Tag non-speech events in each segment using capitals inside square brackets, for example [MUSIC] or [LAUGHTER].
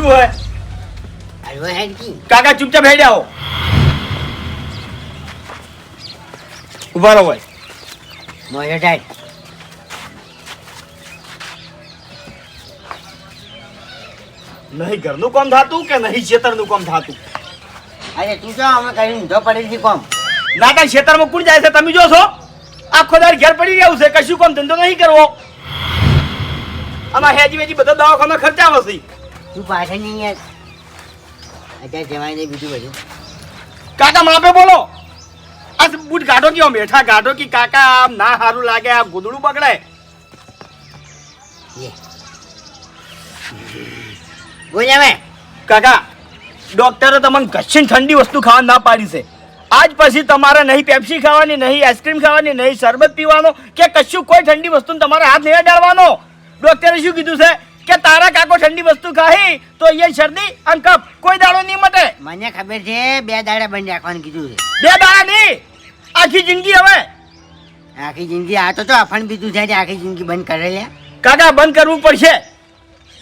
શું હોય? હલવો હેડ કી કાકા ચૂપચાપ હેડ આવો. ઊભા રહો ભાઈ. મોયો ટાઈટ નહીં, ઘરનું કામ થાતું કે નહીં ખેતરનું કામ થાતું? અરે તું જો અમે કઈ ઊંધો પડેલ કોમ ના, કઈ ખેતરમાં કોણ જાય છે? તમે જો છો આખો દાર ઘેર પડી રહ્યું છે. કશું કામ ધંધો નહીં કરવો. આમાં હેજી વેજી બધા દવાખાના ખર્ચા આવશે તું પાછળ નહીં યાર. અત્યારે જવાય નહીં બીજું બધું. કાકા માપે બોલો. આ બૂટ ગાઢો કયો? બેઠા ગાઢો કે કાકા આમ ના સારું લાગે આ ગુદડું બગડે? બોલ્યા બોલ કાકા ડોક્ટરે તમને કશી ઠંડી વસ્તુ ખાવા ના પાડી છે. આજ પછી તમારે નહીં પેપ્સી ખાવાની નહીં આઈસ્ક્રીમ ખાવાની નહીં શરબત પીવાનો કે કશું કોઈ ઠંડી વસ્તુ તમારે હાથ નહીં ડાળવાનો ડોક્ટરે શું કીધું છે? કે તારા કાકો ઠંડી વસ્તુ ખાહી તો અહીંયા શરદી અને કફ કોઈ દાડો નહીં મટે. મને ખબર છે બે દાડા બંધ રાખવાનું કીધું છે. બે દાડા નહીં? આખી જિંદગી હવે? આખી જિંદગી આ તો તો અફણ બીજું છે આખી જિંદગી બંધ કરે લે. કાકા બંધ કરવું પડશે.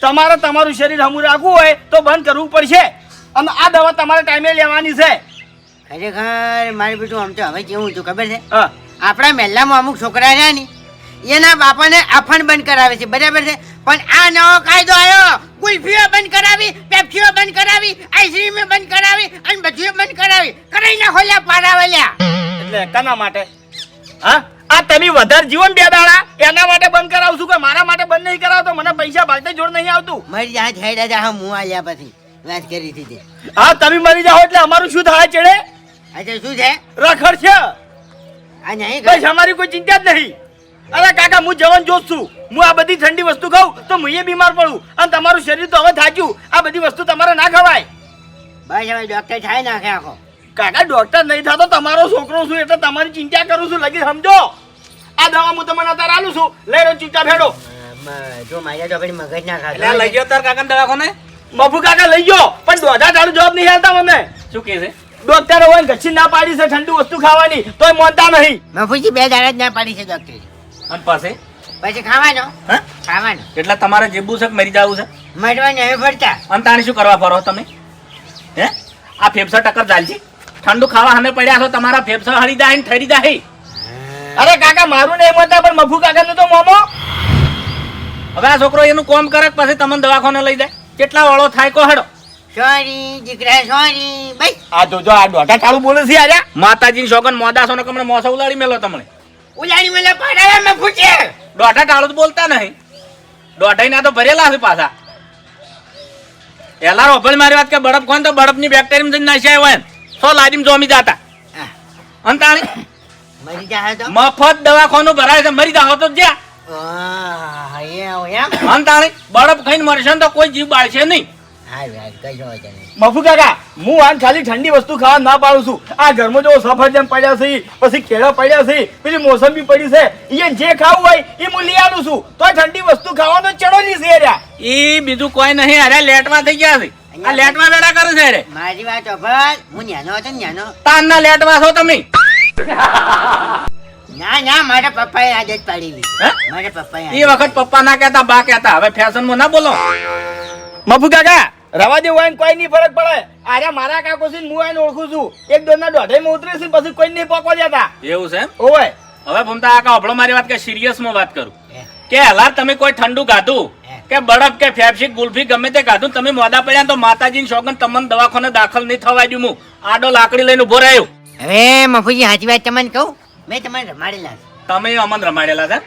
તમારે તમારું શરીર હમું રાખવું હોય તો બંધ કરવું પડશે. અને આ દવા તમારે ટાઈમે લેવાની છે. ખરેખર મારે બેટું આમ તો હવે કેવું હતું ખબર છે? આપણા મહેલામાં અમુક છોકરા રહ્યા ને એના બાપાને અફણ બંધ કરાવે છે બરાબર છે? પણ આ નવો કાયદો આવ્યો કુલ્ફીઓ બંધ કરાવી પેપ્સીઓ બંધ કરાવી આઈસ્ક્રીમો બંધ કરાવી અને બધીઓ બંધ કરાવી. કરાઈ ના ખોલ્યા પારાવલ્યા એટલે કના માટે? હા? આ તમે વધારે જીવન બે દાડા એના માટે બંધ કરાવશું કે મારા માટે બંધ નહીં કરાવતો? મને પૈસા ભાગતે જોડ નહીં આવતું. મરી જાય હેડા જા હું આલ્યા પછી વાત કરી દીધી. હા તમે મરી જાઓ એટલે અમારું શું થાય ચડે આજે શું છે? રખડ છે. આ નહીં બસ અમારી કોઈ ચિંતા જ નહીં. અરે કાકા હું જવાન જોઉં છું. હું આ બધી ઠંડી વસ્તુ ખાઉં તો હું બીમાર પડું. અને તમારું શરીર તો હવે થાક્યું. આ બધી વસ્તુ તમારે ના ખવાય. ભાઈ હવે ડોક્ટર થાય નાખે આખો કાકા ડોક્ટર નહીં થતો તમારો છોકરો છું એટલે તમારી ચિંતા કરું છું. લગી સમજો. આ દવા હું તમને અત્યારે આલું છું. લઈ રહ્યો ચૂંટા હેડો જો મારે તો આપણી મગજ ના ખાતો લઈ ગયો તાર કાકા દવાખાને? મફુ કાકા લઈ ગયો. પણ દોઢા તારું જવાબ નહીં હાલતા મને. શું કે છે? ડોક્ટર હોય ને ઘસી ના પાડી છે ઠંડુ વસ્તુ ખાવાની. તોય માનતા નહીં. મફુજી બે દાડા જ ના પાડી છે ડોક્ટર અને પાસે પછી ખાવાનો? હા? ખાવાનો. એટલે તમારે જેબુ છે મરી જવું છે? મરવા નહીં ફરતા. અને તાણે શું કરવા ફરો તમે? હે? આ ફેફસા ટક્કર ચાલશે? ઠંડુ ખાવા હમે પડ્યા છો તમારા ફેફસા હળી જાય ને ઠરી જાય. અરે કાકા મારું નહીં મતા પણ મફુ કાકાનું તો મોમો. હવે આ છોકરો એનું કોમ કરે પછી તમને દવાખાને લઈ જાય? કેટલા વાળો થાય કો હડો. સોરી દીકરા સોરી. ભાઈ આ જો આ દોઢા ચાલુ બોલે છે આર્યા માતાજીની શોગન મોદાસો ને કમણે મોસો ઉલાડી મેલો તમને? ઉલાડી મને પાડાવે મેં ફૂટે દોઢા ટાળો તો બોલતા નહીં. દોઢાઈ ના તો ભરેલા છે પાછા. એલા રોભલ મારી વાત કે બરફ કોણ તો બરફની બેક્ટેરિયમ જઈને નાશ્યા હોય સો લાદીમ જોમી જાતા. અંતાણી મરી જાય તો? મફત દવાખાનું ભરાય છે મરી જાવ તો જ્યાં. અંતાણી બરફ ખાઈને મરશે ને તો કોઈ જીવ બાળશે નહીં. મફુ કાકા હું આન ખાલી ઠંડી વસ્તુ ખાવા ના પાડું છું. આ ઘરમાં જો સફરજન પડ્યા છે પછી કેળા પડ્યા છે પછી મોસંબી પડી છે. એ જે ખાવું હોય એ હું લઈ આવું છું. તો ઠંડી વસ્તુ ખાવાનો ચડો નહીં છે અરે એ બીજું કોઈ નહીં અરે લેટમાં થઈ ગયા છે. આ લેટમાં બેડા કરે છે અરે મારી વાત અભર હું ન્યાનો હતો ન્યાનો તાનના લેટમાં છો તમે. ના ના મારા પપ્પાએ આદત પાડેલી હે? મારા પપ્પાએ એ વખત પપ્પા ના કહેતા બા કહેતા. હવે ફેશનમાં ના બોલો. મફુ કાકા રવા દેવું હોય કોઈ નહીં ફરક પડે. અરે મારા કાકો છે હું એને ઓળખું છું. એક દોન ના દોઢે માં ઉતરે છે પછી કોઈ નહીં પોકવા જતા. એવું છે એમ? ઓય હવે ભમતા આકા અભળો મારી વાત કે સિરિયસમાં વાત કરું. કે હલાર તમે કોઈ ઠંડુ કાધું કે બરફ કે ફેફસી ગુલ્ફી ગમે તે કાધું તમે મોડા પડ્યા તો માતાજી ની શોગન તમને દવાખાને દાખલ નહીં થવા દઉં હું. આડો લાકડી લઈને ઊભો રહ્યો. હવે મફુજી સાચી વાત તમને કહું? મેં તમને રમાડેલા તમે અમન રમાડેલા છે?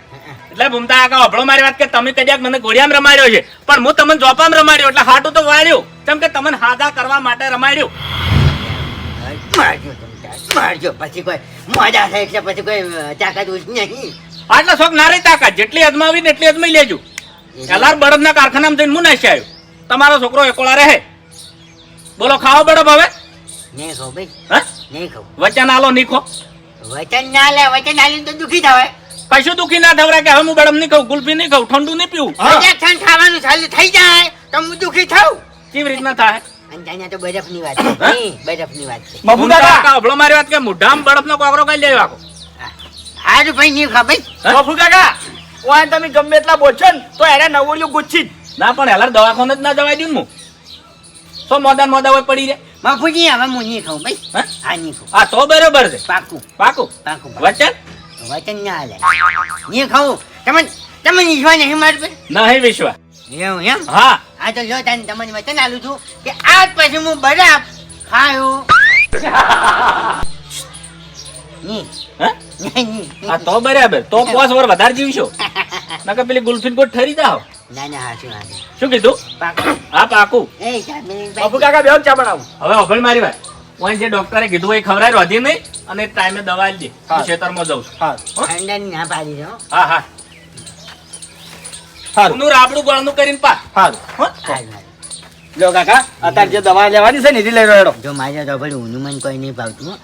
એટલે ભૂમતા આકા અભળો મારી વાત કે તમે કદાચ મને ઘોડિયામાં રમાડ્યો છે. પણ હું તમને જોપામાં રમાડ્યો એટલે હાટું તો વાળ્યું કેમ કે તમને હાદા કરવા માટે રમાડ્યો. મારજો પછી કોઈ મોજા થાય એટલે પછી કોઈ તાકાત નહીં. આટલા શોખ ના રહી તાકાત. જેટલી અજમાવી ને એટલી અજમાઈ લેજો. એલાર બળદના કારખાનામાં જઈને હું નાસી આવ્યો. તમારો છોકરો એકોળા રહે. બોલો ખાઓ બળબ હવે. નહીં ખાવ ભાઈ. નહીં ખાવ. વચન આલો નીખો વચન ના લે વચન આલી તો દુખી થવાય. કશું દુખી ના થવરા કે હવે હું બળદ નહીં ખાઉં ગુલ્ફી નહીં ખાઉં ઠંડુ નહીં પીવું. ઇન્જેક્શન ખાવાનું ચાલુ થઈ જાય તો હું દુખી થાઉં. કેવી રીતના થાય? અને તો બરફની વાત છે બરફની વાત છે. મફુ કાકા કાકા મારી વાત કે મુઢામ બળદનો કોકરો કઈ લેવો આખો હારું ભાઈ નહીં ખા ભાઈ કાકા ઓય તમે ગમે એટલા બોચો ને તો એને નવોડિયું ગુચ્છી જ. ના પણ એલાર દવાખાને જ ના જવાય દઉં હું. તો મોદા ને મોદા હોય પડી રે. બાપુજી હવે હું નહીં ખાઉં ભાઈ. હા? આ નહીં ખાઉં. હા તો બરોબર છે. પાકું. પાકું. પાકું વચન વચન ના હાલે. નહીં ખાઉં તમે તમે નિશ્વા નહીં માર પર નહીં વિશ્વા. એવું એમ? હા. આ તો જો તને તમને વચન આલું છું કે આજ પછી હું બરાબ ખાયું. હા? હા. તો બરાબર. તો પાંચ વર વધારે જીવશો. નકર પેલી ગુલફીન કોટ ઠરી જાવ ના ના હાચું હાચું શું કીધું? હા પાકું. એ કાકા બેહો ચા બનાવું. હવે અભણ મારી વાત. ઓય જે ડોક્ટરે કીધું એ ખવરાય રોધી નહીં અને ટાઈમે દવા આપજે હા. હું ખેતરમાં જઉં છું. હા. ઠંડાની ના પાડી દો હા હા. સારું નું રાબડું ગળનું કરીને પા હો? હારું, હારું. લો કાકા અત્યારે જે દવા લેવાની છે ને એ લઈ રહ્યો જો મારે તો ભલે ઊનું મન કોઈ નહીં ભાવતું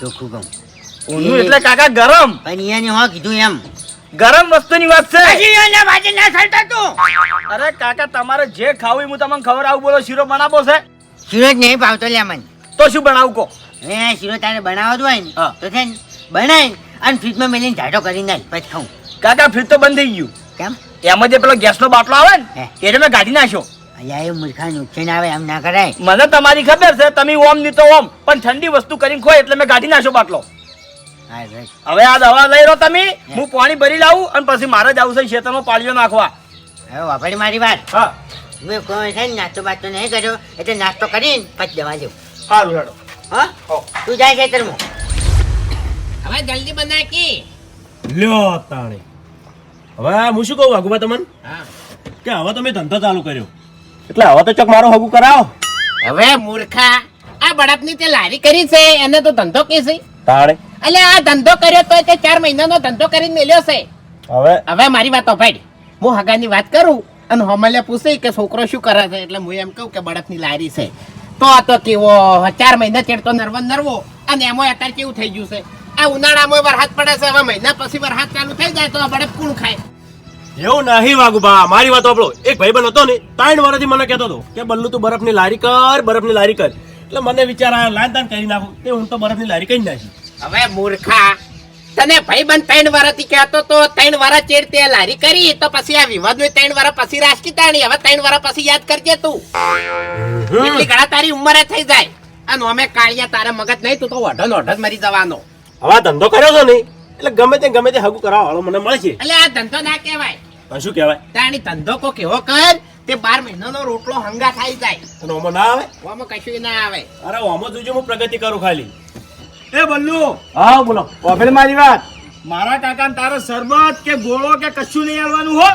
ચોખ્ખું કહું. ઊનું એટલે કાકા ગરમ. પણ એને હા કીધું એમ. ગરમ વસ્તુની વાત છે. ના સળતા તું. અરે કાકા તમારે જે ખાવું હું તમને ખબર આવું બોલો. શીરો બનાવો છે. શીરો જ નહીં ભાવતો લે મને. તો શું બનાવું કો એ શીરો તારે બનાવવા જ હોય ને હા. તો છે ને બનાવી અને ફ્રીજમાં મેલીને ઝાટો કરી નાખ પછી ખાઉં. કાકા ફ્રીજ તો બંધ થઈ ગયું. કેમ? એમાં જે પેલો ગેસનો બાટલો આવે ને હે. એ તો મેં કાઢી નાખ્યો. અલ્યા એ મૂર્ખા નુકસાન આવે એમ ના કરાય. મને તમારી ખબર છે તમે ઓમની તો ઓમ પણ ઠંડી વસ્તુ કરીને ખોય એટલે મેં કાઢી નાખ્યો બાટલો. હા બસ. હવે આ દવા લઈ રહ્યો તમે હું. પાણી ભરી લાવું અને પછી મારે જ આવું છે ખેતરમાં પાળીઓ નાખવા. હવે વાપરી મારી વાત. હા. મેં કોઈ છે ને નાસ્તો બાસ્તો નહીં કર્યો એટલે નાસ્તો કરીને પછી દવા લેવું સારું હેડો. હા? તું જાય ખેતરમાં. હવે જલ્દી બનાકી. લ્યો તાણી. હવે હું શું કહું વાઘુબા તમને? કે હવે તમે ધંધો ચાલુ કર્યો. એટલે હવે તો ચોક મારો હગું કરાવો. હવે મૂર્ખા આ બળદની તે લારી કરી છે એને તો ધંધો કે છે? તાણે. એટલે આ ધંધો કર્યો તો તે ચાર મહિનાનો ધંધો કરીને મેલ્યો છે. હવે? હવે મારી વાત ભાઈ હું હગાની વાત કરું અને હમલે પૂછે કે છોકરો શું કરે છે એટલે હું એમ કહું કે બળદની લારી છે. તો આ તો કેવો ચાર મહિના ચેડતો નરવો નરવો. અને એમાં અત્યારે કેવું થઈ ગયું છે? આ ઉનાળામાં વરસાદ પડે છે હવે મહિના પછી વરસાદ ચાલુ થઈ જાય તો આપણે બળદ ખાય. એવું નહીં વાઘુબા મારી વાત આપણો એક ભાઈબંધ હતો ને ત્રણ વર્ષથી મને કહેતો હતો કે બલ્લુ તું બરફની લારી કર બરફની લારી કર. એટલે મને વિચાર આવ્યો લાન તાન કરી નાખું. તે હું તો બરફની લારી કરી નાખી. હવે મૂર્ખા તને ભાઈ બન ત્રણ વર્ષથી કહેતો તો ત્રણ વાર ચેડ તે લારી કરી તો પછી આ વિવાદ ત્રણ વાર પછી રાજકી તાણી હવે ત્રણ વારા પછી યાદ કરજે તું. એટલી ઘણા તારી ઉંમરે થઈ જાય. અને અમે કાળિયા તારે મગજ નહીં તું તો ઓઢો ઓઢો જ મરી જવાનો. હવે ધંધો કર્યો છો નહીં એટલે ગમે તે ગમે તે હગું કરાવો વાળો મને મળશે. એટલે આ ધંધો ના કહેવાય. શું કહેવાય? તાણી ધંધો કો કેવો કર તે બાર મહિનાનો રોટલો હંગા થઈ જાય. અને ઓમાં ના આવે? આમાં કશું ના આવે. અરે ઓમાં જોજો હું પ્રગતિ કરું ખાલી. એ બલ્લુ! હા બોલો. ઓફેલ મારી વાત. મારા કાકા તારો શરબત કે ગોળો કે કશું નહીં આવવાનું હો.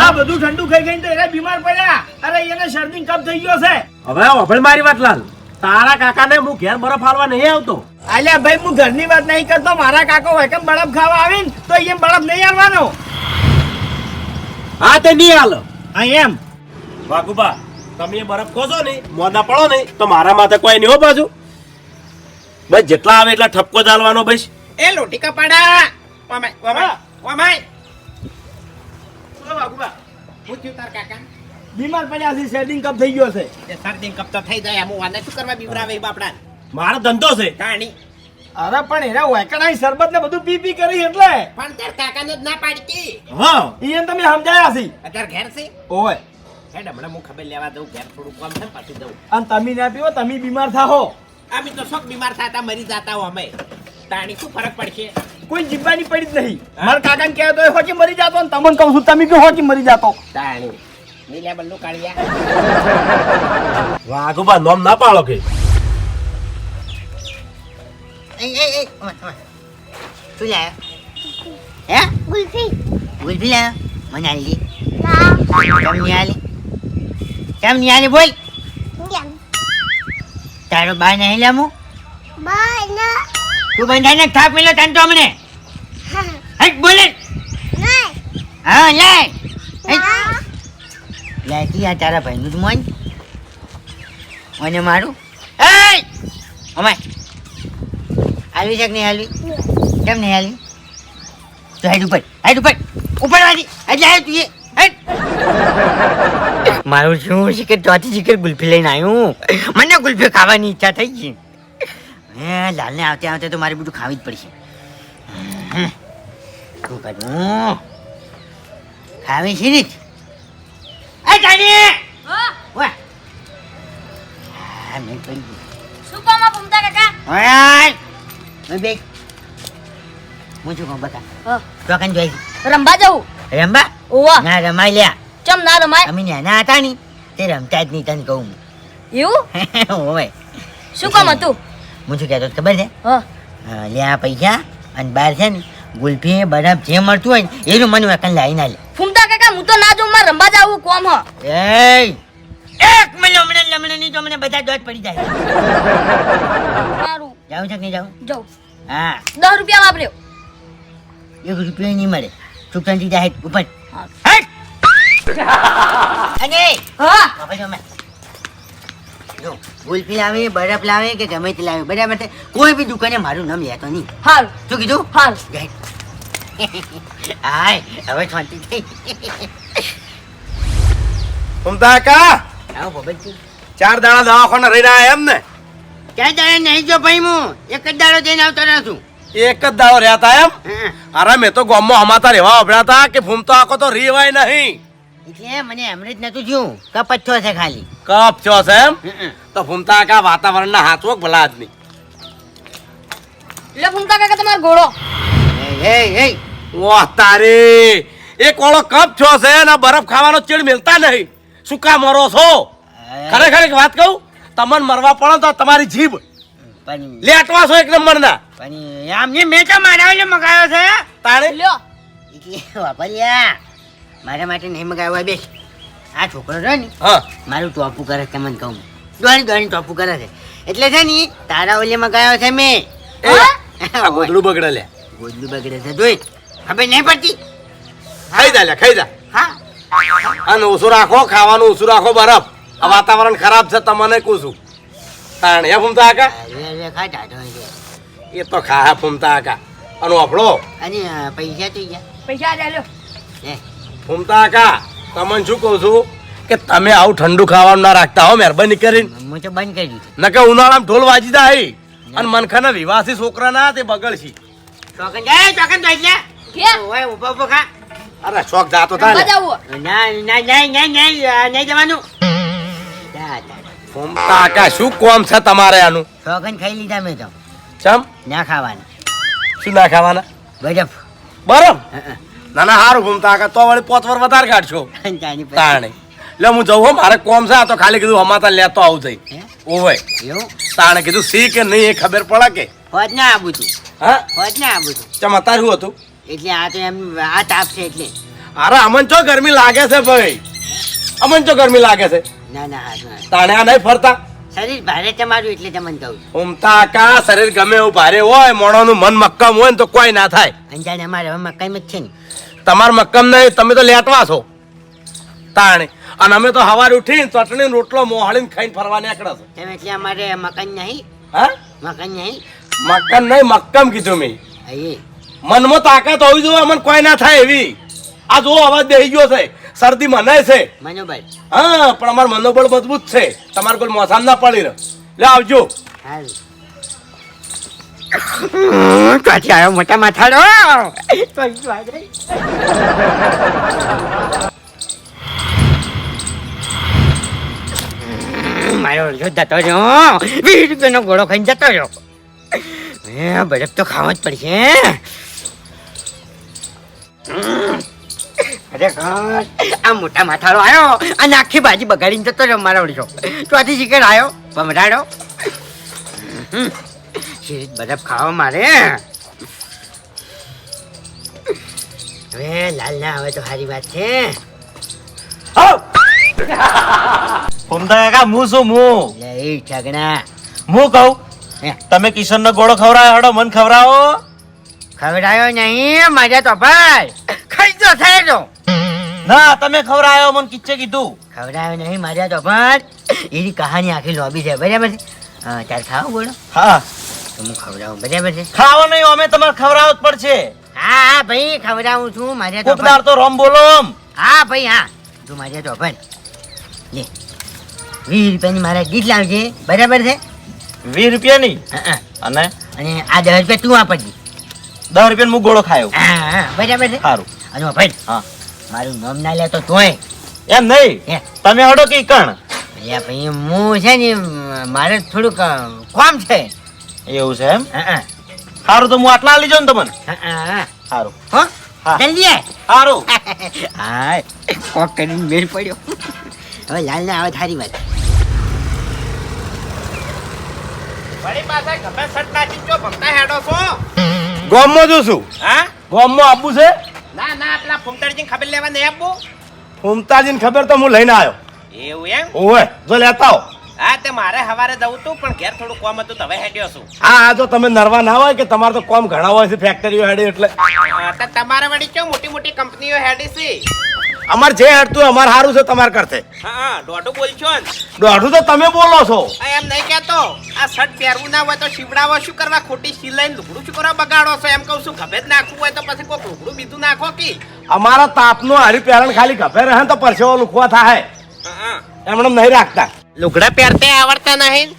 આ બધું ઠંડુ ખાઈ ગઈ તો એને બીમાર પડ્યા. અરે એને શરદી કપ થઈ ગયો છે. હવે ઓભળ મારી વાત લાલ. તારા કાકાને હું ઘેર બરફ હાલવા નહીં આવતો. અલ્યા ભાઈ હું ઘરની વાત નહીં કરતો. મારા કાકો હોય કેમ બળફ ખાવા આવીને તો એમ બરફ નહીં આવવાનો હા તે નહીં હાલ. એમ. વાઘુબા તમે એ બરફ ખોશો નહીં મોદા પડો નહીં તો મારા માથે કોઈ નહીં હો પાછું. બસ જેટલા આવે એટલા ઠપકો ચાલવાનો બસ. એ લોટી કપાડા. ઓમાય ઓમાય ઓમાય. તાર કાકા બીમાર પડ્યા છે શરદી કપ થઈ ગયો છે. શરદી કપ તો થઈ જાય અમુ વાને શું કરવા બીવરાવે બાપડા? મારો ધંધો છે. કાણી અરે પણ એના વાયકણા શરબત ને બધું પી પી કરી એટલે. પણ તાર કાકાને જ ના પાડતી. હા એને તમે સમજાયા છે. અત્યારે ઘેર છે? ઓય. હેડ હમણાં હું ખબર લેવા દઉં ઘેર થોડું કામ છે પાછું દઉં અને તમે ના પીવો તમે બીમાર થાઓ અમે તો શોખ બીમાર થતા મરી જતા હો અમે. તાણી શું ફરક પડશે? કોઈ જીવવાની પડી જ નહીં. મારા કાકાને કહેતો હોય હોચી મરી જાતો ને તમને કહું છું તમે કે હોચી મરી જાતો? તાણી. નીલા બલ્લુ કાળિયા. વાઘુબા નોમ ના પાડો કે. એ એ એ ઓય, ઓય. લાયો હે? ગુલ્ફી. ગુલ્ફી લાયો મને આલી. કેમ નહીં આલી? કેમ નહીં આલી બોલ. કેમ? તારો બા નહીં લામું? બાય ના. તું બંધાઈને થાપ મેલો તને તો હમણે હટ બોલે. હા હટ. ના લાયકી આ તારા ભાઈનું જ મોન. મને મારું. એ અમાય હાલવી છે કે નહીં હાલવી? કેમ નહીં હાલવી? તો હેડ ઉપર હેડ ઉપર. ઉપર વાળી એટલે હેડ તું એ. મારું શું શિખર ચોથી શિખર ગુલ્ફી લઈને આવ્યું મને ગુલ્ફી ખાવાની ઈચ્છા થઈ ગઈ. હે લાલને આવતે આવતે તો મારે બધું ખાવી જ પડશે. શું કરું ખાવી છે ને. એ જાની વાહ નહીં પડી ગયું શું કામ આ ભૂમતા કાકા? ઓય! ઓય બે હું શું કહું બકા. ચોકન જોઈ. રંબા જવું? રંબા ઓવા ના રમાઈ લ્યા. ચમ ના રમાય? અમે નાના હતા ની તે રમતા જ નહીં તને કહું એવું? [LAUGHS] ઓવે શું કામ હતું હું શું કહેતો ખબર છે? લ્યા પૈસા અને બહાર છે ને ગુલ્ફી બરાબર જે મળતું હોય ને એનું મને વકન લાવી ના લે ફૂમતા કાકા હું તો ના જોઉં મારે રંબા જાવું કોમ હ. એ એક મને હમણાં લમણે નહીં તો મને બધા દોટ પડી જાય. સારું. જાઉં છે કે નહીં જાઉં? જાઉં. હા. દસ રૂપિયા વાપર્યો. એક રૂપિયો નહીં મળે. સુકંતી જાય ઉપર. હા. અને હા. જો મેં. જો ગુલ્ફી લાવે બરફ લાવે કે ગમે તે લાવે બરાબર છે? કોઈ બી દુકાને મારું નામ લેતો નહીં. હાલ. શું કીધું? હાલ. હાય હવે શાંતિ થઈ. કુમતા કા આવો બાબાજી ચાર દાડા દવાખાને રહી રહ્યા એમ ને? ક્યાં દાડે નહીં જો ભાઈ હું. એક જ દાડો જઈને આવતો રહું છું. એક જ દાડો રહેતા હતા એમ? અરે મેં તો ગામમાં હમાતા રહેવા અભડ્યા હતા કે ફૂમતો આખો તો રીવાય નહીં. એટલે મને અમૃત નતું જોયું છે ખાલી. કપ છો છે એમ? હમ. તો ફૂમતા કા વાતાવરણના હાથવો ભલા આદમી લે ફૂમતા કાકા તમારો ઘોડો. એ એ એ વાહ તારી. એક ઓળો કપ છો છે ને બરફ ખાવાનો ચીડ મિલતા નહીં. શું કા મરો છો? ખરેખર એક વાત કહું? તમને મરવા પડો તો તમારી જીભ. લે લેટવા છો એક નંબરના. પણ આમને મેં તો મારા ઓલે મગાવ્યો છે? તાણે લ્યો. એટલે વાપર્યા. મારા માટે નહીં મગાવ્યો હોય બેસ. આ છોકરો છે ને હા. મારું ટોપું કરે છે મને કહું. દોડી દોડી ટોપું કરે છે. એટલે છે ને તારા ઓલે મગાવ્યો છે મેં. એ, ગોદડું બગડે લે. ગોદડું બગડે છે જોઈ. હવે નહીં પડતી? ખાઈ જા લે ખાઈ જા. હા? અને ઓછું રાખો ખાવાનું ઓછું રાખો બરફ. આ વાતાવરણ ખરાબ છે તમને કહું છું. તાણ હે ફૂમતા આકા? એ તો ખા ફૂમતા આકા. અને આપણો અને પૈસા તો ગયા. પૈસા લ્યો હે ફૂમતા આકા તમને શું કહું છું કે તમે આવું ઠંડુ ખાવાનું ના રાખતા હો મહેરબાની કરીને. મેં તો બંધ કરી દીધું. નકે ઉનાળામાં ઢોલ વાજી જાય અને મનખાના વિવાસી છોકરા ના તે બગડશી. ચોકન જાય ચોકન તો એટલે કે ઓય ઊભો ઊભો ખા. અરે શોખ જાતો થાય ના. ને. ના ના ના ના જવાનું. ફૂમતા કા શું કોમ છે તમારે આનું? ચોકન ખાઈ લીધા મેં તો. ચમ? ના ખાવાના. શું ના ખાવાના? બરફ? બરફ. ના ના હારું ઘૂમતા આકા તો વળી પોત વર વધારે કાઢશો. [LAUGHS] તાણે એટલે હું જઉં મારે કોમ છે આ તો ખાલી કીધું હમાતા લેતો આવું થઈ? ઓવે. તાણે કીધું સી કે નહીં એ ખબર પડે કે? હોજ ના આવું છું હા? હોજ ના આવું છું ચમ અત્યારે શું હતું? એટલે આ તો એમ આ તાપ છે એટલે. અરે અમન તો ગરમી લાગે છે ભાઈ? અમન તો ગરમી લાગે છે? ના ના તાણે આ નહીં ફરતા? શરીર ભારે તમારું એટલે તમને કહું ઉમતા કા શરીર ગમે એવું ભારે હોય મોણોનું મન મક્કમ હોય ને તો કોઈ ના થાય. અંજાને અમારે હવે મકાઈ જ છે ને. તમાર મક્કમ નહીં તમે તો લેટવા છો. તાણે. અને અમે તો સવારે ઉઠીને ચટણી રોટલો મોહાળીને ખાઈને ફરવા નીકળ્યા છો. તમે એટલે અમારે મકાન નહીં? હા? મકાન નહીં? મક્કમ નહીં મક્કમ કીધું મેં. મનમાં તાકાત હોવી જોઈએ અમને કોઈ ના થાય એવી. આ જો અવાજ દેહી ગયો છે. શરદી મનાય છે. મનોભાઈ હા પણ અમારું મનોબળ મજબૂત છે. તમારે કોઈ મોસામ ના પડી રહ્યો. લે આવજો. સારું ક્યાંથી આવ્યો મોટા માથાડો. મારો અડધો જતો રહ્યો. વીસ રૂપિયાનો ગોળો ખાઈને જતો રહ્યો. બરફ તો ખાવા જ પડશે ખરેખર આ મોટા માથાળો આવ્યો અને આખી ભાજી બગાડીને જતો રહ્યો, મારો અડધો. ચોથી શિકાર આવ્યો ભમરાડો. બરફ ખાવા મારે. હવે લાલ ના હવે તો સારી વાત છે. ફૂમતા હું શું હું? લે ઠગણા હું કહું? તમે કિશન નો ગોળો ખવડાયો હડો મન ખવડાવો. ખવડાયો નહીં માર્યા તો ભાઈ. ખાઈ તો થાય ના તમે ખવડાયો મને કિચ્ચે કીધું. ખવડાયો નહીં માર્યા તો પણ એની કહાની આખી લોબી છે બરાબર ત્યારે તાર ખાવ બોલો હા. તો હું ખવડાવું. બરાબર છે? ખાવા નહીં અમે તમારે ખવડાવવું જ પડશે. હા હા ભાઈ ખવડાવું છું. મારે તો કોકદાર તો રોમ બોલો. હા ભાઈ હા. તું મારે તો પણ લે. વીસ રૂપિયાની મારે ગીત લાવજે. બરાબર છે? વીસ રૂપિયાની. અને? અને આ દસ રૂપિયા તું આપડજી દસ રૂપિયા હું ગોળો ખાયો. હા હા બરાબર છે? સારું. અને ભાઈ હા. મારું નામ ના લે તો તોય. એમ નહીં? તમે હડો કે કણ? ભાઈ હું છે ને મારે થોડુંક કામ છે. એવું છે એમ? હા, હા. સારું તો હું આટલા લીજો ને તમને. હા, હા, હા. સારું હા. જલ્દી આય. સારું [LAUGHS] હા કોક કરીને મેળ પડ્યો. હવે લાલ ને આવે થારી વાત. વળી પાછા ગમે સટ નાખી જો ભમતા હેડો છો. ગોમમાં જો છું. હા? ગોમમાં આપવું છે? ના ના પેલા ફૂમતાજીને ખબર લેવા નહીં આપવું ફૂમતાજીને ખબર તો હું લઈને આવ્યો. એવું એમ? ઓય જો લેતા આવો. હા તે મારે હવારે જવું તું પણ ઘેર થોડું કામ હતું તો હવે હેડ્યો છું. હા આ જો તમે નરવા ના હોય કે તમારે તો કોમ ઘણા હોય છે ફેક્ટરીઓ હેડી એટલે. તમારે વળી કેવું મોટી મોટી કંપનીઓ હેડી છે? અમારે જે હેડતું અમાર સારું છે તમારે કરતે હા દોઢું બોલશો ને. દોઢું તો તમે બોલો છો. એમ નહીં કેતો આ શર્ટ પહેરવું ના હોય તો શીવડાવો શું કરવા? ખોટી સિલાઈ લુગડું શું કરવા બગાડો છો? એમ કહું છું ગભે જ નાખવું હોય તો પછી કોઈ લુગડું બીજું નાખો કે? અમારા તાપનું હારી પેરણ ખાલી ગભે રહે તો પરસેવો લુખવા થાય એમણે નહીં રાખતા. લુગડા પહેરતે આવડતા નહીં?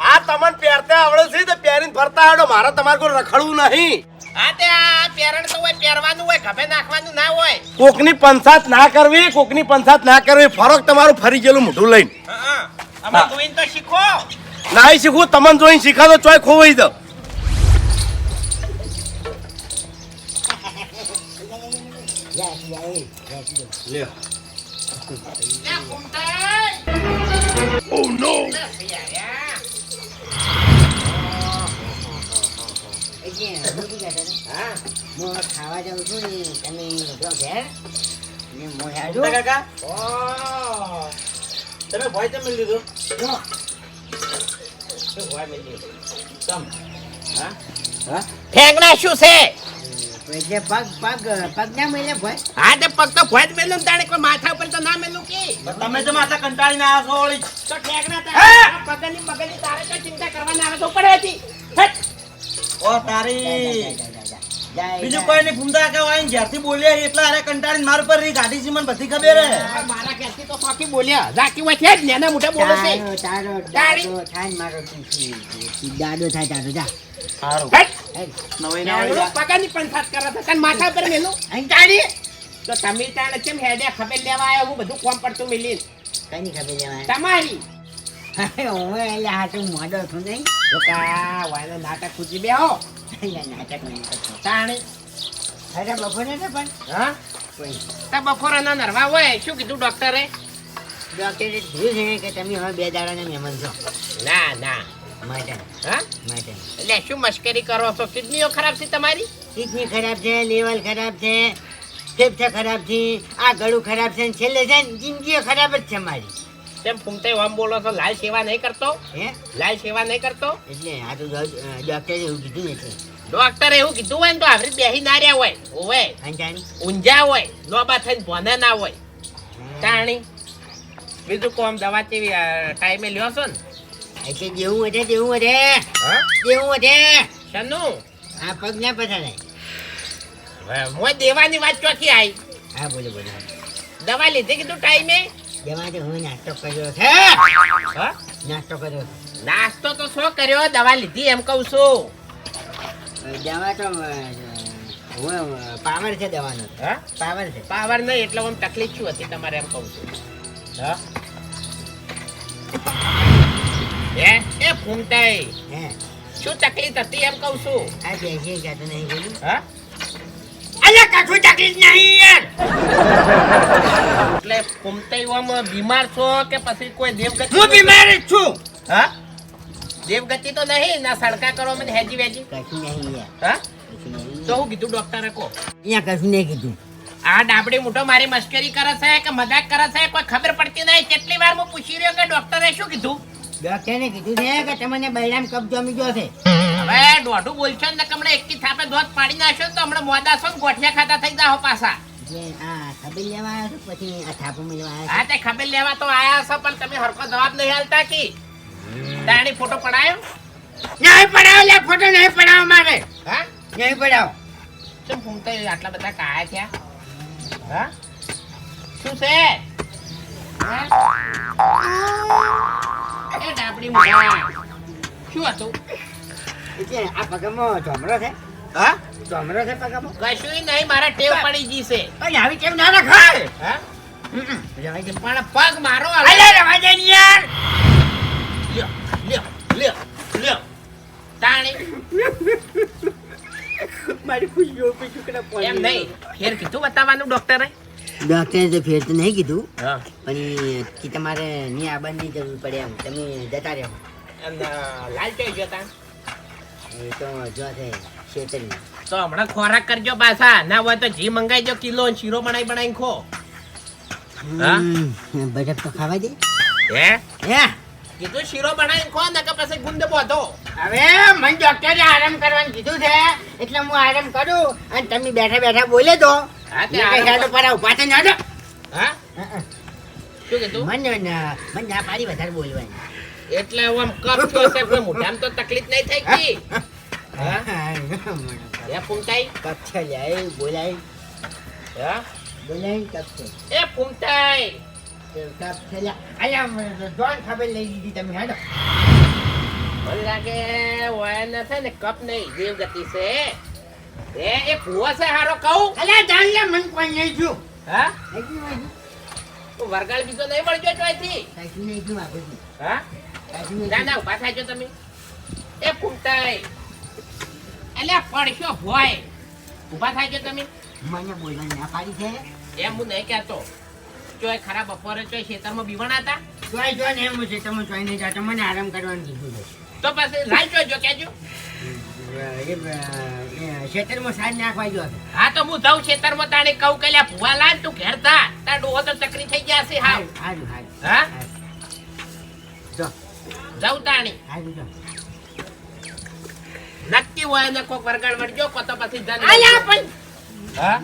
આ તમને પહેરતા આવડે છે તો પહેરીને ફરતા આવડો. મારે તમારે કોઈ રખડવું નહીં. આ તે આ પહેરણ તો હોય પહેરવાનું હોય ગભે નાખવાનું ના હોય. કોકની પંચાત ના કરવી કોકની પંચાત ના કરવી. ફરક તમારું ફરી ગયેલું મોઢું લઈને. હા, હા. જોઈને તો શીખો. નાઈ શીખવું તમને જોઈને શીખા તો ચોય ખોવાઈ દો લે, ફૂમતાઈ. એટલે no! હું ખાવા જાઉં છું ને તમે જો ઘેર ને હું હેડું. કાકા તમે ભય તમે લીધો જો. ઠેંગણા શું છે એટલે પગ પગ પગ ના મળે ભાઈ હા તે પગ તો ભોજ મેલું ને તાણે કોઈ માથા ઉપર તો ના મેલું કે? તમે તો માતા કંટાળીને આવ્યા છો વળી તો ઠેંગણા તારે પગની મગની તારે તો ચિંતા કરવાના આવે તો પડે હતી ઓ તારી. બીજું કોઈ નહીં ભૂમતા કે આઈને ઘેરથી બોલ્યા એટલે અરે કંટાળીને માર પર રહી ગાડી છે મને બધી ખબર હે. મારા ઘેરથી તો સોખી બોલ્યા. જાકી હોય છે જ નેના મોટા બોલે છે. તારો તારો થાય ને મારો થાય તારો જા. સારું હટ. નવી નવાઈ ના હોય પણ સાત કરે તને માથા ઉપર મેલું. અહીં તારી. તો તમે તાણે કેમ હેડે ખબર લેવા આવ્યા? હું બધું કોમ પડતું મિલી કઈ ખબર લેવા તમારી. હું એટલે હાથું મોડો છું નહીં. નાટક કા બે નાટક બેહો એટલે નાટક નહીં અરે બપોરે પણ. હા? નરવા હોય શું કીધું ડોક્ટરે ડોક્ટરે કીધું છે કે તમે હવે બે દાડાના મહેમાન છો. ના ના. માટે. હા? માટે. એટલે શું મશ્કરી કરો છો? કિડનીઓ ખરાબ છે તમારી? કિડની ખરાબ છે લેવલ ખરાબ છે ફેફસા ખરાબ છે આ ગળું ખરાબ છે ને છેલ્લે છે ને જિંદગીઓ ખરાબ જ છે મારી. તેમ ફૂમતે આમ બોલો છો? લાલ સેવા નહીં કરતો? હે? લાલ સેવા નહીં કરતો? એટલે આ તો ડોક્ટરે એવું કીધું નથી ડોક્ટરે એવું કીધું હોય ને તો આવરી બેહી ના રહ્યા હોય. અંજાણી ઊંઝા હોય. લોબા થઈને ભોને ના હોય. ટાણી. બીજું કોમ દવા કેવી ટાઈમે લ્યો છો ને. એટલે જેવું વધે તેવું વધે. હા? જેવું વધે. શનું? આ પગ ના પછાડાય મોય દેવાની વાત ચોથી આવી હા બોલો બોલો. દવા લીધી કીધું ટાઈમે? દવા હું નાસ્તો કર્યો છે. નાસ્તો કર્યો નાસ્તો તો શું કર્યો? દવા લીધી એમ કહું છું. દવા તો પાવર છે દવાનો. હા? પાવર છે. પાવર નહીં એટલે આમ તકલીફ શું હતી તમારે એમ કહું છું. હા? હે? એ ફૂમતાઈ હે? શું તકલીફ હતી એમ કહું છું? આ બેસી જતો નહીં ગયું હા? અલ્યા કશું તકલીફ નહીં યાર. એટલે ફૂમતાઈ બીમાર છો કે પછી કોઈ દેવગતિ હું બીમાર જ છું. હા? દેવગતિ તો નહીં ના સડકા કરો મને હેજી વેજી. કશું નહીં હા? તો હું કીધું ડોક્ટરે કહો. અહીંયા કશું નહીં કીધું. આ ડાબડી મોટો મારી મશ્કરી કરે છે કે મજાક કરે છે કોઈ ખબર પડતી નહીં. કેટલી વાર હું પૂછી રહ્યો કે ડોક્ટરે શું કીધું? ડોક્ટરે કીધું છે કે તમને બૈરામ કબજો જમી ગયો છે. હવે દોઢું બોલશો ને તમને એકથી થાપે ધોધ પાડી નાખશો તો હમણાં મોદા છો ને ગોઠિયા ખાતા થઈ જાઓ પાછા. ખબર લેવા પછી આ થાપો મેળવા હા તે ખબર લેવા તો આયા છો પણ તમે હરકો જવાબ નહીં હાલતા કી? દાણી ફોટો પડાયો નહીં પડાવ લે ફોટો નહીં પડાવ મારે. હા? નહીં પડાવ. શું ફૂમતા આટલા બધા કાયા થયા? હા? શું છે? હા? એ ડાબડી શું હતું? એટલે આ પગમાં ચોમરો છે? હા? ચોમરો છે પગમાં? કશું નહીં મારા ટેવ પડી ગઈ છે. પણ આવી કેમ ના રખાય. હા. પણ પગ મારો અલે રવા દે લ્યો મારી એમ નહીં ફેર કીધું બતાવવાનું ડોક્ટરે? ડોક્ટરે ફેર તો નહીં કીધું. પણ તમારે ની આબાદની જરૂર પડે એમ. તમે જતા રહ્યો લાલ ચાઈ એ તો જો છે તો હમણાં ખોરાક કરજો પાછા. ના હોય તો ઘી મંગાઈ જો કિલો શીરો બનાવી બનાવી ખો. હા? બજટ તો ખાવા દે. હે? હે? કીધું શીરો બનાવીને ખો ને કે પછી ગુંદ બોધો. હવે મને ડોક્ટરે આરામ કરવાનું કીધું છે એટલે હું આરામ કરું અને તમે બેઠા બેઠા બોલે દો. હા તે પર ઊભા થઈને હેડો. હા? શું કીધું? મને મને ના પાડી વધારે બોલવાની. એટલે આમ કફ તો છે પણ મોઢામાં તો તકલીફ નહીં થઈ ગઈ. હા ફૂમતાઈ? કફ છે લે બોલાય. હા? બોલાય કફ છે. એ ફૂમતાઈ! લઈ લીધી તમે હેડો મને કપ નહીં દેવ ગતિ છે એ એ ભૂવો છે હારો કહું અલ્યા જાણ લ્યા મને કોઈ નહીં છું હા તું બીજો નહીં મળજો ચોયથી. હા ના ના ઊભા થાજો તમે એ ફૂમતાઈ અલ્યા પડશો ભોય ઊભા થાજો તમે એમ હું નહીં કહેતો ચોય ખરા બપોરે ચોય ખેતરમાં બીવાણા હતા? જોઈ જોઈ ને એમ છે તમે જોઈ નહીં જાતો મને આરામ કરવાનું કીધું તો પછી લાઈ જોજો કેજો. એ, એ, ખેતરમાં સાંજ નાખવા ગયો હા તો હું જાઉં ખેતરમાં તાણે કહું કે લ્યા ભૂવા લાન તું ઘેર થા. તાર ડોહો તો ચકરી થઈ ગયા છે હાવ. હારું હારું હા? જો. જાઉં તાણી. હારું જો. નક્કી હોય ને કોક વરગાડ વળજો કો તો પછી પણ હા?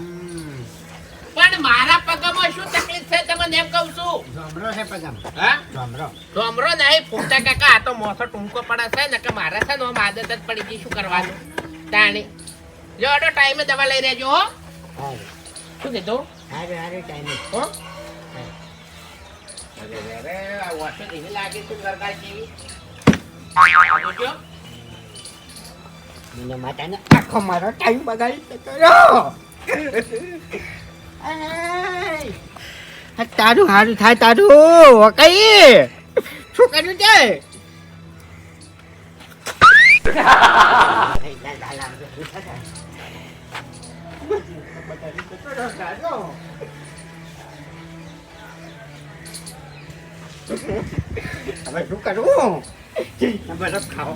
પણ મારા પગમાં શું તકલીફ છે તમને એમ કહું છું. જોમરો છે પજામ. હા? જોમરો ડોમરો નહીં ફૂટા કાકા આ તો મોસો ટૂંકો પડે છે ને કે મારે છે ને આમ આદત જ પડી ગઈ શું કરવાનું. તાણી. જો અડો ટાઈમે દવા લઈ રહેજો હો. શું કીધું? હારે હારે ટાઈમે. હો. અરે આ વોશો એવી લાગે છે વરગાડ જેવી. જોજો. મને માતાને આખો મારો ટાઈમ બગાડી કર્યો [LAUGHS] તારું હારું થાય તારું કઈ શું કર્યું તે હવે શું કરવું બરફ ખાઓ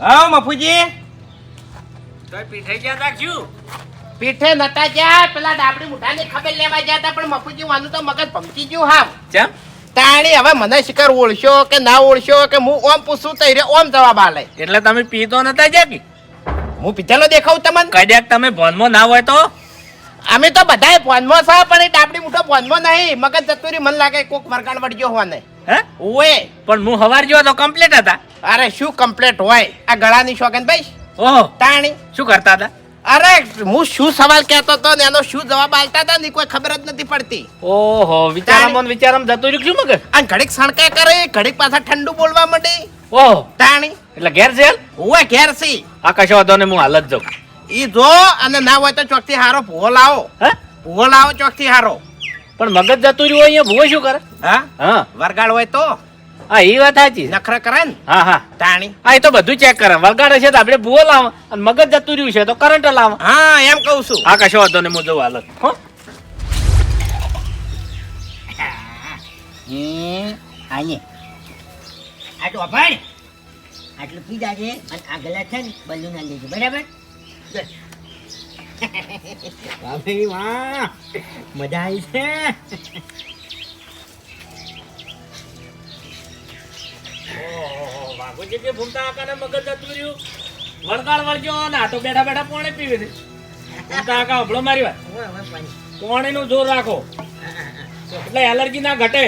હા મફુજી તોય પીઠે ગયા તા શું પીઠે નતા ગયા પેલા ડાબડી મુઠાની ખબર લેવા ગયા હતા પણ મફુજી વાનું તો મગજ ભમકી ગયું હા ચમ? તાણી હવે મને શિખર ઓળશો કે ના ઓળશો કે હું ઓમ પૂછું તો રે ઓમ જવાબ આલે. એટલે તમે પીતો નતા જાગી હું પીધેલો દેખાવ તમને? કદાચ તમે ભોનમાં ના હોય તો? અમે તો બધાય ફોનમાં છે પણ એ ડાબડી મુઠો ફોનમાં નહીં. મગજ જતુરી મને લાગે કોક વરગાડ વળગ્યો હોને હે? ઓએ પણ હું હવાર જેવા તો કમ્પ્લીટ હતા. અરે શું કમ્પ્લેટ હોય? આ ગળાની શોખન ભાઈ ઓહો. તાણી. શું કરતા હતા? અરે હું શું સવાલ કહેતો હતો ને એનો શું જવાબ આલતા હતા ને કોઈ ખબર જ નથી પડતી. ઓહો વિચારામાં વિચારામ વિચારામાં જતું રહ્યું શું મગર અને ઘડીક સણકા કરે ઘડીક પાછા ઠંડુ બોલવા માંડે. ઓહો. તાણી. એટલે ઘેર છે ઓએ ઘેર સી. આ કશો વાંધો ને હું હાલ જ જાઉં. ઈ જો અને ના હોય તો ચોકથી હારો ભૂવો લાવો હે? ભૂવો લાવો ચોકથી હારો. પણ મગજ જતું રહ્યું હોય અહીંયા ભૂવો શું કરે? હા? હા. વરગાડ હોય તો? હા એ વાત સાચી નખરા કરે ને? હા હા. તાણી હા એ તો બધું ચેક કરે. વરગાડે છે તો આપણે ભૂવો લાવ અને મગજ જતું રહ્યું છે તો કરંટ લાવ હા એમ કહું છું. હા કશો વાંધો ને હું જોઉં હાલ. હો. હે આ તો અભાડ આટલું પી જાજે અને આ ગલા છે ને બલ્લુ ના લેજો બરાબર? ચલ. વાહ. મજા આવી છે. કે ભૂમતા આકાને મગજ જતું રહ્યું. વળગાડ વળગ્યો ના તો બેઠા બેઠા પોણે પીવે છે. ભૂમતા આકા હબળો મારી વાત. હવે જોર રાખો. એટલે એલર્જી ના ઘટે.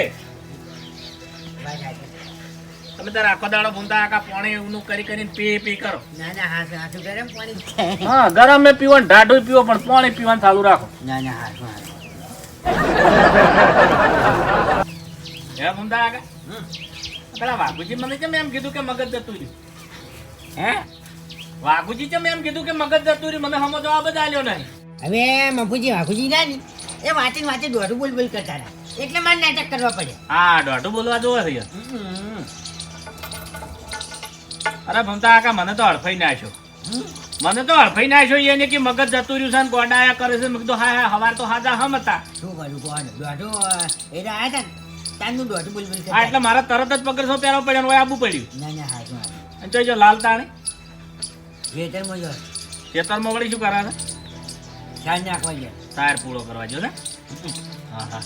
તમે તાર આખો દાડો ભૂંદા આખા પાણી નું કરી કરીને પી પી કરો. ના ના હાથું ગરમ પાણી હા ગરમ મેં પીવો ને ઢાઢું પીવો પણ પાણી પીવાનું ચાલુ રાખો. ના ના હા હાથું હે ભૂમતા આગા પેલા વાઘુજી મને કેમ એમ કીધું કે મગજ જતું રહ્યું? હે? વાઘુજી કેમ એમ કીધું કે મગજ જતું રહ્યું? મને સમજ જવાબ જ આલ્યો નહીં. હવે મફુજી વાઘુજી ના ને એ વાંચીને વાંચી દોઢું બોલ બોલ કરતા એટલે મારે નાટક કરવા પડે. હા દોઢું બોલવા જોવે યાર. અરે ભમતા આકા મને તો હડફાઈ નાખ્યો મને તો અડફાઈ નાખ્યો એને કે મગજ જતું રહ્યું છે ને ગોડાયા કરે છે. મેં કીધું હા હા હવાર તો હાજા હમ હતા. શું કર્યું કોણ? દોઢો એ આયા હતા ને. તારનું બોલ બોલ હા એટલે મારે તરત જ પકડશો પહેરો પડ્યો હોય આબુ પડ્યું. ના ના હા અને તો જો લાલ તાણે. વેટરમાં જો. ખેતરમાં વળી શું કરા છે? શાલ નાખવા જાય તાર પૂરો કરવા જો ને. હા હા.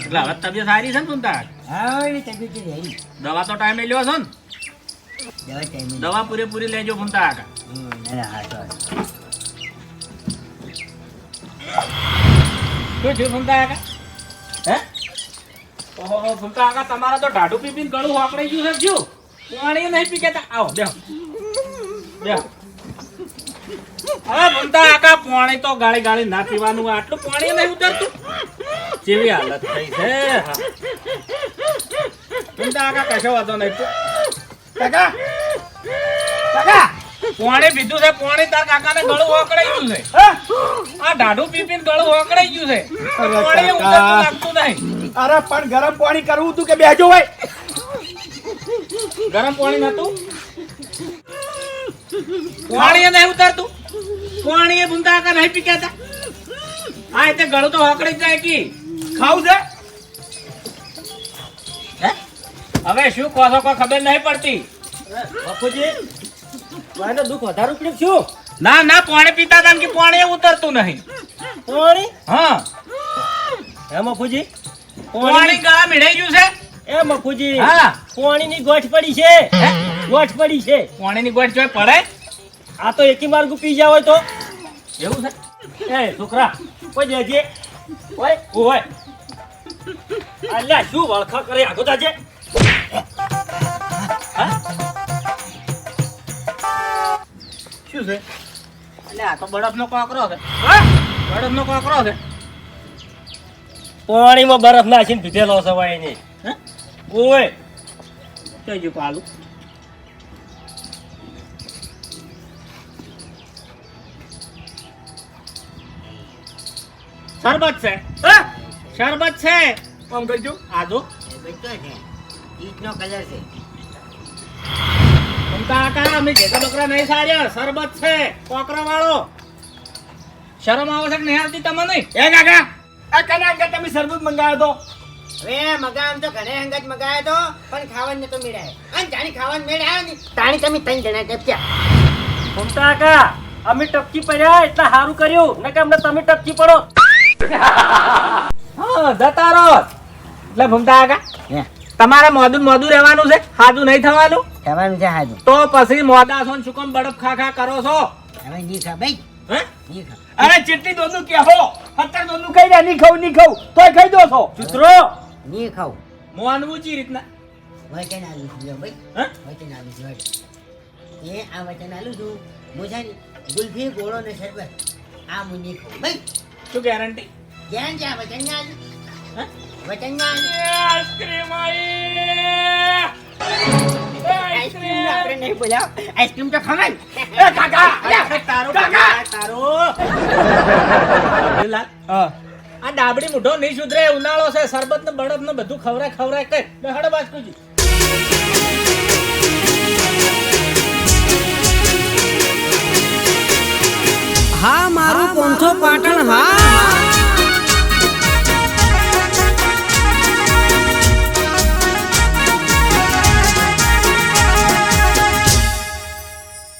એટલે હવે તબિયત સારી છે ને તું તાર હા તબિયત દવા તો ટાઈમે લ્યો છો ને. દવા પૂરેપૂરી લેજો ભૂમતા શું થયું ભૂમતા કાકા હે? ઓહો ભૂમતા કાકા તમારા તો ઢાઢું પીપીને ગળું વાપરાઈ ગયું છે પાણી નહીં પી કેતા આવો, બેહો. બેહો. ભૂમતા કાકા પાણી તો ગાળી ગાળી ના પીવાનું, આટલું પાણી નહીં ઉતરતું. જેવી હાલત થઈ છે. ભૂમતા કાકા કશો વાંધો નહીં. કાકા. કાકા. પાણી પીધું છે પાણી તાર કાકાને ગળું ઓકળાઈ ગયું છે. આ ઢાઢું પીપીને ગળું ઓકળાઈ ગયું છે. પાણી ઉતરતું લાગતું નહીં. અરે પણ ગરમ પાણી કરવું તું કે બેજો ભાઈ? ગરમ પાણી નતું પાણી નહીં ઉતરતું. પાણી એ બુંદા કા નહીં પી કેતા હા એટલે ગળું તો ઓકળી જાય કે. ખાવું છે? હવે શું કહો છો કોઈ ખબર નહીં પડતી. બાપુજી મારે દુઃખ વધારે ઉપડ્યું શું? ના ના પાણી પીતા હતા કે પાણી એ ઉતરતું નહીં. પાણી? હા. હે મફુજી પાણી ગળા મીડાઈ ગયું છે? એ મફુજી હા. પાણીની ગોઠ પડી છે. ગોઠ પડી છે. પાણીની ગોઠ જોઈ પડે? આ તો એકી માર્ગું પી જાવ હોય તો. એવું છે? એ છોકરા કોઈ જજે ઓય ઓય. અલ્યા શું વળખા કરે આગો તાજે શું છે? એટલે આ તો બરફનો કોકરો છે. બરફનો કોકરો છે. પાણીમાં બરફ નાખીને પીધેલો છે ભાઈ હે? ઓય કઈ ગયું પાલું. શરબત છે. હા? શરબત છે. આમ કરજો આજો ઈટનો કલર છે. કાકા અમે જેતા બકરા નહીં સાર્યા શરબત છે કોકરા વાળો. શરમ આવે છે કે નહીં આવતી તમને એ કાકા આ કના અંગત તમે શરબત મંગાવ્યો તો? હવે મગામ તો ઘરે અંગત મગાયો તો પણ ખાવાનું નતો મેળાય. અને જાણી ખાવાનું મેળાય ને તાણી તમે ત્રણ જણા ટપક્યા મમતા કાકા અમે ટપકી પડ્યા એટલે સારું કર્યું નકે અમને તમે ટપકી પડો. હા જતા રહો. એટલે ભૂમતા કાકા. તમારે મોદું ને મોદું રહેવાનું છે? હાજુ નહીં થવાનું? ખાવાનું છે હાજુ. તો પછી મોદા છો ને શું કામ બરફ ખા ખા કરો છો. હવે નહીં ખા ભાઈ અરે ચીટલી દોનું કે હો અત્યારે દોનું કઈ રહ્યા નહીં ખાઉં નહીં ખાઉં. તોય ખાઈ દો છો. ચિત્રો નહીં ખાઉં. મોનવું ચી રીતના. વચન આલું છું ભાઈ હે? વચન આલું છું. એ આ વચન આલું છું. મોજાની ગુલફી ગોળો ને શરબત. આ મુની ખાઉં. ભાઈ શું ગેરંટી ગેરંટી આ વચન આલું. હે? આઈસ્ક્રીમ આઈસ્ક્રીમ નહીં બોલાવ આઈસ્ક્રીમ તો ખવાય કાકા તારો કાકા! તારો હા આ ડાબડી મૂઢો નહીં સુધરે ઉનાળો છે શરબત ને બળદ ને બધું ખવરાય ખવરાય કઈ હડ બાસ્કુજી હા મારું પોંથો પાટણ